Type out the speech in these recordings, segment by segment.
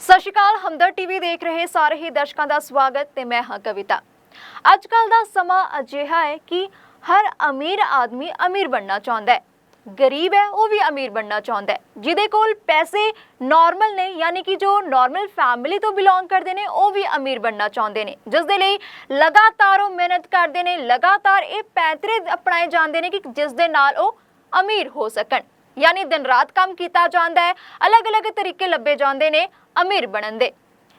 ਸਤਿ ਸ਼੍ਰੀ ਅਕਾਲ, ਹਮਦਰ ਟੀਵੀ ਦੇਖ ਰਹੇ ਸਾਰੇ ਹੀ ਦਰਸ਼ਕਾਂ ਦਾ ਸਵਾਗਤ ਤੇ ਮੈਂ ਹਾਂ ਕਵਿਤਾ। ਅੱਜ ਕੱਲ ਦਾ ਸਮਾਂ ਅਜਿਹਾ ਹੈ ਕਿ ਹਰ ਅਮੀਰ ਆਦਮੀ ਅਮੀਰ ਬਣਨਾ ਚਾਹੁੰਦਾ ਹੈ। ਗਰੀਬ ਹੈ, ਉਹ ਵੀ ਅਮੀਰ ਬਣਨਾ ਚਾਹੁੰਦਾ ਹੈ। ਜਿਹਦੇ ਕੋਲ ਪੈਸੇ ਨਾਰਮਲ ਨੇ, ਯਾਨੀ ਕਿ ਜੋ ਨਾਰਮਲ ਫੈਮਿਲੀ ਤੋਂ ਬਿਲੋਂਗ ਕਰਦੇ ਨੇ, ਉਹ ਵੀ ਅਮੀਰ ਬਣਨਾ ਚਾਹੁੰਦੇ ਨੇ। ਜਿਸ ਦੇ ਲਈ ਲਗਾਤਾਰ ਉਹ ਮਿਹਨਤ ਕਰਦੇ ਨੇ, ਲਗਾਤਾਰ ਇਹ ਪੈਤਰੇ ਅਪਣਾਏ ਜਾਂਦੇ ਨੇ ਕਿ ਜਿਸ ਦੇ ਨਾਲ ਉਹ ਅਮੀਰ ਹੋ ਸਕਣ। ਯਾਨੀ ਦਿਨ ਰਾਤ ਕੰਮ ਕੀਤਾ ਜਾਂਦਾ ਹੈ, ਅਲੱਗ-ਅਲੱਗ ਤਰੀਕੇ ਲੱਭੇ ਜਾਂਦੇ ਨੇ ਅਮੀਰ ਬਣਨ ਦੇ।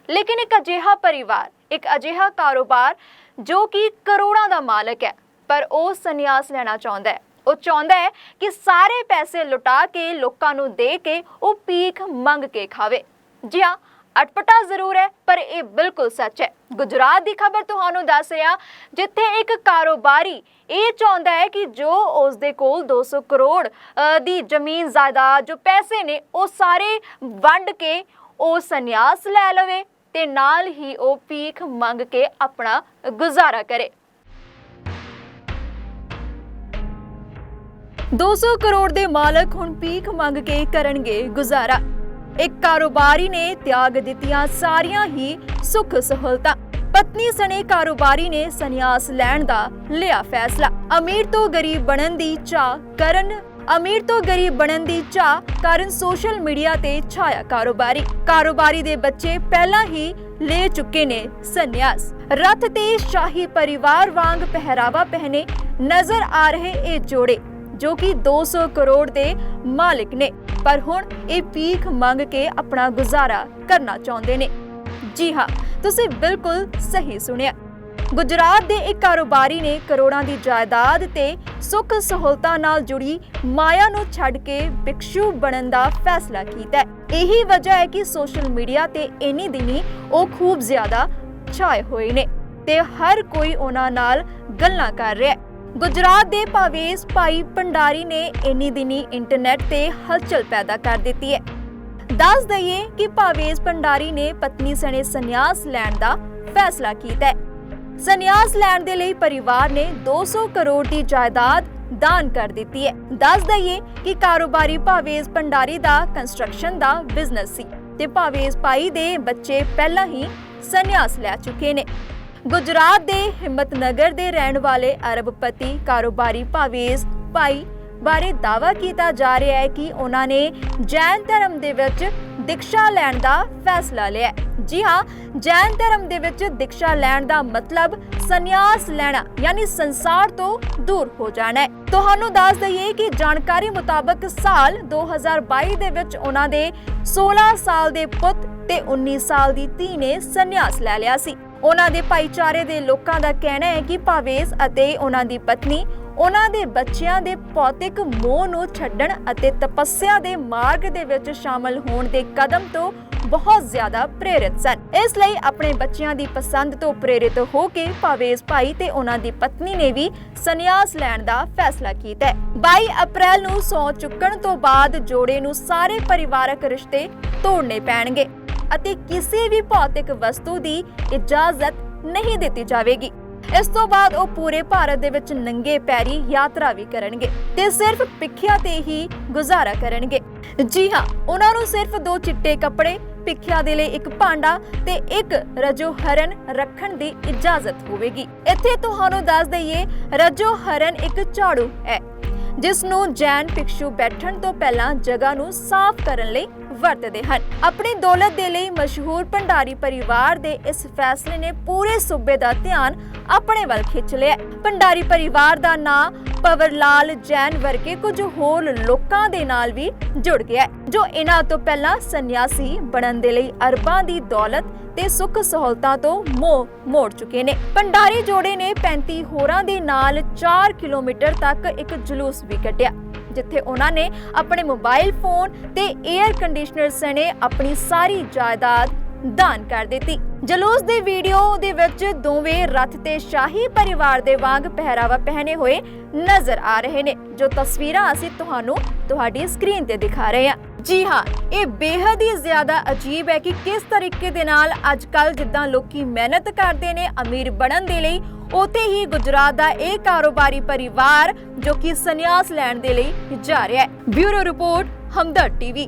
ਲੇਕਿਨ ਇੱਕ ਅਜਿਹਾ ਪਰਿਵਾਰ, ਇੱਕ ਅਜਿਹਾ ਕਾਰੋਬਾਰ ਜੋ ਕਿ ਕਰੋੜਾਂ ਦਾ ਮਾਲਕ ਹੈ, ਪਰ ਉਹ ਸੰਨਿਆਸ ਲੈਣਾ ਚਾਹੁੰਦਾ ਹੈ। ਉਹ ਚਾਹੁੰਦਾ ਹੈ ਕਿ ਸਾਰੇ ਪੈਸੇ ਲੁਟਾ ਕੇ, ਲੋਕਾਂ ਨੂੰ ਦੇ ਕੇ ਉਹ ਭੀਖ ਮੰਗ ਕੇ ਖਾਵੇ। ਜੀ ਹਾਂ ਅਟਪਟਾ ਜ਼ਰੂਰ ਹੈ ਪਰ ਇਹ ਬਿਲਕੁਲ ਸੱਚ ਹੈ। ਗੁਜਰਾਤ ਦੀ ਖਬਰ ਤੁਹਾਨੂੰ ਦੱਸ ਰਿਹਾ ਜਿੱਥੇ ਇੱਕ ਕਾਰੋਬਾਰੀ ਇਹ ਚਾਹੁੰਦਾ ਹੈ ਕਿ ਜੋ ਉਸ ਦੇ ਕੋਲ 200 ਕਰੋੜ ਦੀ ਜ਼ਮੀਨ ਜਾਇਦਾਦ ਜੋ ਪੈਸੇ ਨੇ ਉਹ ਸਾਰੇ ਵੰਡ ਕੇ ਉਹ ਸੰਨਿਆਸ ਲੈ ਲਵੇ ਤੇ ਨਾਲ ਹੀ ਉਹ ਭੀਖ ਮੰਗ ਕੇ ਆਪਣਾ ਗੁਜ਼ਾਰਾ ਕਰੇ। 200 ਕਰੋੜ ਦੇ ਮਾਲਕ ਹੁਣ ਭੀਖ ਮੰਗ ਕੇ ਕਰਨਗੇ ਗੁਜ਼ਾਰਾ। ਇੱਕ ਕਾਰੋਬਾਰੀ ਨੇ ਤਿਆਗ ਦਿੱਤੀਆਂ ਸਾਰੀਆਂ ਹੀ ਸੁੱਖ ਸਹੂਲਤਾਂ। ਪਤਨੀ ਸਣੇ ਕਾਰੋਬਾਰੀ ਨੇ ਸੰਨਿਆਸ ਲੈਣ ਦਾ ਲਿਆ ਫੈਸਲਾ। ਅਮੀਰ ਤੋਂ ਗਰੀਬ ਬਣਨ ਦੀ ਚਾਹ ਕਰਨ, ਅਮੀਰ ਤੋਂ ਗਰੀਬ ਬਣਨ ਦੀ ਚਾਹ ਕਾਰਨ ਸੋਸ਼ਲ ਮੀਡੀਆ ਤੇ ਛਾਇਆ ਕਾਰੋਬਾਰੀ। ਕਾਰੋਬਾਰੀ ਦੇ ਬੱਚੇ ਪਹਿਲਾਂ ਹੀ ਲੈ ਚੁੱਕੇ ਨੇ ਸੰਨਿਆਸ। ਰਥ ਤੇ ਸ਼ਾਹੀ ਪਰਿਵਾਰ ਵਾਂਗ ਪਹਿਰਾਵਾ ਪਹਿਨੇ ਨਜ਼ਰ ਆ ਰਹੇ ਇਹ ਜੋੜੇ, ਜੋ ਕਿ 200 ਕਰੋੜ ਦੇ ਮਾਲਕ ਨੇ। ਪਰ ਹੁਣ ਇਹ ਭੀਖ ਮੰਗ ਕੇ ਆਪਣਾ ਗੁਜ਼ਾਰਾ ਕਰਨਾ ਚਾਹੁੰਦੇ ਨੇ। ਜੀ ਹਾਂ, ਤੁਸੀਂ ਬਿਲਕੁਲ ਸਹੀ ਸੁਣਿਆ। ਗੁਜਰਾਤ ਦੇ ਇੱਕ ਕਾਰੋਬਾਰੀ ਨੇ ਕਰੋੜਾਂ ਦੀ ਜਾਇਦਾਦ ਤੇ ਸੁੱਖ ਸਹੂਲਤਾਂ ਨਾਲ ਜੁੜੀ ਮਾਇਆ ਨੂੰ ਛੱਡ ਕੇ ਭਿਕਸ਼ੂ ਬਣਨ ਦਾ ਫੈਸਲਾ ਕੀਤਾ ਹੈ। ਇਹੀ ਵਜ੍ਹਾ ਹੈ ਕਿ ਸੋਸ਼ਲ ਮੀਡੀਆ ਤੇ ਇਨੀ ਦਿਨੀ ਉਹ ਖੂਬ ਜ਼ਿਆਦਾ ਛਾਏ ਹੋਏ ਨੇ ਤੇ ਹਰ ਕੋਈ ਉਹਨਾਂ ਨਾਲ ਗੱਲਾਂ ਕਰ ਰਿਹਾ ਹੈ। ਗੁਜਰਾਤ ਦੇ ਭਾਵੇਸ ਭਾਈ ਭੰਡਾਰੀ ਨੇ ਇਨੀ ਦਿਨੀ ਇੰਟਰਨੈਟ ਤੇ ਹਲਚਲ ਪੈਦਾ ਕਰ ਦਿੱਤੀ ਹੈ। ਦੱਸ ਦਈਏ ਕਿ ਭਾਵੇਸ ਭੰਡਾਰੀ ਨੇ ਪਤਨੀ ਸਣੇ ਸੰਨਿਆਸ ਲੈਣ ਦਾ ਫੈਸਲਾ ਕੀਤਾ ਹੈ। ਸੰਨਿਆਸ ਲੈਣ ਦੇ ਲਈ ਪਰਿਵਾਰ ਨੇ 200 ਕਰੋੜ ਦੀ ਜਾਇਦਾਦ ਦਾਨ ਕਰ ਦਿੱਤੀ ਹੈ। ਦੱਸ ਦਈਏ ਕਿ ਕਾਰੋਬਾਰੀ ਭਾਵੇਸ ਭੰਡਾਰੀ ਦਾ ਕੰਸਟਰਕਸ਼ਨ ਦਾ ਬਿਜ਼ਨਸ ਸੀ ਤੇ ਭਾਵੇਸ ਭਾਈ ਦੇ ਬੱਚੇ ਪਹਿਲਾਂ ਹੀ ਸੰਨਿਆਸ ਲੈ ਚੁੱਕੇ ਨੇ। ਗੁਜਰਾਤ ਦੇ ਹਿੰਮਤਨਗਰ ਦੇ ਰਹਿਣ ਵਾਲੇ ਅਰਬਪਤੀ ਕਾਰੋਬਾਰੀ ਭਾਵੇਸ ਭਾਈ ਬਾਰੇ ਦਾਵਾ ਕੀਤਾ ਜਾ ਰਿਹਾ ਹੈ ਕਿ ਉਹਨਾਂ ਨੇ ਜੈਨ ਧਰਮ ਦੇ ਵਿੱਚ ਦੀਕਸ਼ਾ ਲੈਣ ਦਾ ਫੈਸਲਾ ਲਿਆ ਜੀ ਹਾਂ, ਜੈਨ ਧਰਮ ਦੇ ਵਿੱਚ ਦੀਕਸ਼ਾ ਲੈਣ ਦਾ ਮਤਲਬ ਸੰਨਿਆਸ ਲੈਣਾ, ਯਾਨੀ ਸੰਸਾਰ ਤੋਂ ਦੂਰ ਹੋ ਜਾਣਾ ਹੈ। ਤੁਹਾਨੂੰ ਦੱਸ ਦਈਏ ਕਿ ਜਾਣਕਾਰੀ ਮੁਤਾਬਕ ਸਾਲ 2022 ਦੇ ਵਿੱਚ ਉਹਨਾਂ ਦੇ 16 ਸਾਲ ਦੇ ਪੁੱਤ ਤੇ 19 ਸਾਲ ਦੀ ਧੀ ਨੇ ਸੰਨਿਆਸ ਲੈ ਲਿਆ ਸੀ। ਉਹਨਾਂ ਦੇ ਭਾਈਚਾਰੇ ਦੇ ਲੋਕਾਂ ਦਾ ਕਹਿਣਾ ਹੈ ਕਿ ਭਾਵੇਸ ਅਤੇ ਉਹਨਾਂ ਦੀ ਪਤਨੀ ਉਹਨਾਂ ਦੇ ਬੱਚਿਆਂ ਦੇ ਭੌਤਿਕ ਮੋਹ ਨੂੰ ਛੱਡਣ ਅਤੇ ਤਪੱਸਿਆ ਦੇ ਮਾਰਗ ਦੇ ਵਿੱਚ ਸ਼ਾਮਲ ਹੋਣ ਦੇ ਕਦਮ ਤੋਂ ਬਹੁਤ ਜ਼ਿਆਦਾ ਪ੍ਰੇਰਿਤ ਸਨ। ਇਸ ਲਈ ਆਪਣੇ ਬੱਚਿਆਂ ਦੀ ਪਸੰਦ ਤੋਂ ਪ੍ਰੇਰਿਤ ਹੋ ਕੇ ਭਾਵੇਸ ਭਾਈ ਤੇ ਉਹਨਾਂ ਦੀ ਪਤਨੀ ਨੇ ਵੀ ਸੰਨਿਆਸ ਲੈਣ ਦਾ ਫੈਸਲਾ ਕੀਤਾ ਹੈ। 22 ਅਪ੍ਰੈਲ ਨੂੰ ਸੌ ਚੁੱਕਣ ਤੋਂ ਬਾਅਦ ਜੋੜੇ ਨੂੰ ਸਾਰੇ ਪਰਿਵਾਰਕ ਰਿਸ਼ਤੇ ਤੋੜਨੇ ਪੈਣਗੇ। ਅਤੇ ਕਿਸੇ ਵੀ ਭੌਤਿਕ ਵਸਤੂ ਦੀ ਇਜਾਜ਼ਤ ਨਹੀਂ ਦਿੱਤੀ ਜਾਵੇਗੀ। ਇਸ ਤੋਂ ਬਾਅਦ ਉਹ ਪੂਰੇ ਭਾਰਤ ਦੇ ਵਿੱਚ ਨੰਗੇ ਪੈਰੀ ਯਾਤਰਾ ਵੀ ਕਰਨਗੇ ਤੇ ਸਿਰਫ ਭਿੱਖਿਆ ਤੇ ਹੀ ਗੁਜ਼ਾਰਾ ਕਰਨਗੇ। ਜੀ ਹਾਂ, ਉਹਨਾਂ ਨੂੰ ਸਿਰਫ ਦੋ ਚਿੱਟੇ ਕੱਪੜੇ, ਭਿੱਖਿਆ ਦੇ ਲਈ ਇੱਕ ਭਾਂਡਾ ਤੇ ਇੱਕ ਰਜੋ ਹਰਨ ਰੱਖਣ ਦੀ ਇਜਾਜ਼ਤ ਹੋਵੇਗੀ। ਇੱਥੇ ਤੁਹਾਨੂੰ ਦੱਸ ਦਈਏ ਰਜੋ ਹਰਨ ਇੱਕ ਝਾੜੂ ਹੈ, ਜਿਸ ਨੂੰ ਜੈਨ ਭਿਕਸ਼ੂ ਬੈਠਣ ਤੋਂ ਪਹਿਲਾਂ ਜਗ੍ਹਾ ਨੂੰ ਸਾਫ਼ ਕਰਨ ਲਈ ਵਰਤਦੇ ਹਨ। ਆਪਣੀ ਦੌਲਤ ਦੇ ਲਈ ਮਸ਼ਹੂਰ ਭੰਡਾਰੀ ਪਰਿਵਾਰ ਦੇ ਇਸ ਫੈਸਲੇ ਨੇ ਪੂਰੇ ਸੂਬੇ ਦਾ ਧਿਆਨ ਆਪਣੇ ਵੱਲ ਖਿੱਚ ਲਿਆ ਭੰਡਾਰੀ ਪਰਿਵਾਰ ਦਾ ਨਾਂ ਪਵਰ ਲਾਲ ਜੈਨ ਵਰਗੇ ਕੁਝ ਹੋਰ ਲੋਕਾਂ ਦੇ ਨਾਲ ਵੀ ਜੁੜ ਗਿਆ ਜੋ ਇਹਨਾਂ ਤੋਂ ਪਹਿਲਾਂ ਸੰਨਿਆਸੀ ਬਣਨ ਦੇ ਲਈ ਅਰਬਾਂ ਦੀ ਦੌਲਤ ਤੇ ਸੁੱਖ ਸਹੂਲਤਾਂ ਤੋਂ ਮੋਹ ਮੋੜ ਚੁੱਕੇ ਨੇ। ਭੰਡਾਰੀ ਜੋੜੇ ਨੇ 35 ਹੋਰਾਂ ਦੇ ਨਾਲ 4 ਕਿਲੋਮੀਟਰ ਤੱਕ ਇੱਕ ਜਲੂਸ ਵੀ ਕੱਢਿਆ। ਜਿੱਥੇ ਉਹਨਾਂ ਨੇ ਆਪਣੇ ਮੋਬਾਈਲ ਫੋਨ ਤੇ 에ਅਰ ਕੰਡੀਸ਼ਨਰ ਸਣੇ ਆਪਣੀ ਸਾਰੀ ਜਾਇਦਾਦ ਦਾਨ ਕਰ ਦਿੱਤੀ। ਜਲੂਸ ਦੀ ਵੀਡੀਓ ਦੇ ਵਿੱਚ ਦੋਵੇਂ ਰੱਥ ਤੇ ਸ਼ਾਹੀ ਪਰਿਵਾਰ ਦੇ ਵਾਂਗ ਪਹਿਰਾਵਾ ਪਹਿਨੇ ਹੋਏ ਨਜ਼ਰ ਆ ਰਹੇ ਨੇ। ਜੋ ਤਸਵੀਰਾਂ ਅਸੀਂ ਤੁਹਾਨੂੰ ਤੁਹਾਡੀ ਸਕਰੀਨ ਤੇ ਦਿਖਾ ਰਹੇ ਹਾਂ। ਜੀ ਹਾਂ, ਇਹ ਬੇहद ਹੀ ਜ਼ਿਆਦਾ ਅਜੀਬ ਹੈ ਕਿ ਕਿਸ ਤਰੀਕੇ ਦੇ ਨਾਲ ਅੱਜ ਕੱਲ ਜਿੱਦਾਂ ਲੋਕੀ ਮਿਹਨਤ ਕਰਦੇ ਨੇ, ਅਮੀਰ ਬਣਨ ਦੇ ਲਈ ਉਤੇ ਹੀ ਗੁਜਰਾਤ ਦਾ ਇਹ ਕਾਰੋਬਾਰੀ ਪਰਿਵਾਰ ਜੋ ਕਿ ਸੰਨਿਆਸ ਲੈਣ ਦੇ ਲਈ ਜਾ ਰਿਹਾ ਹੈ। Bureau report Hamdard TV.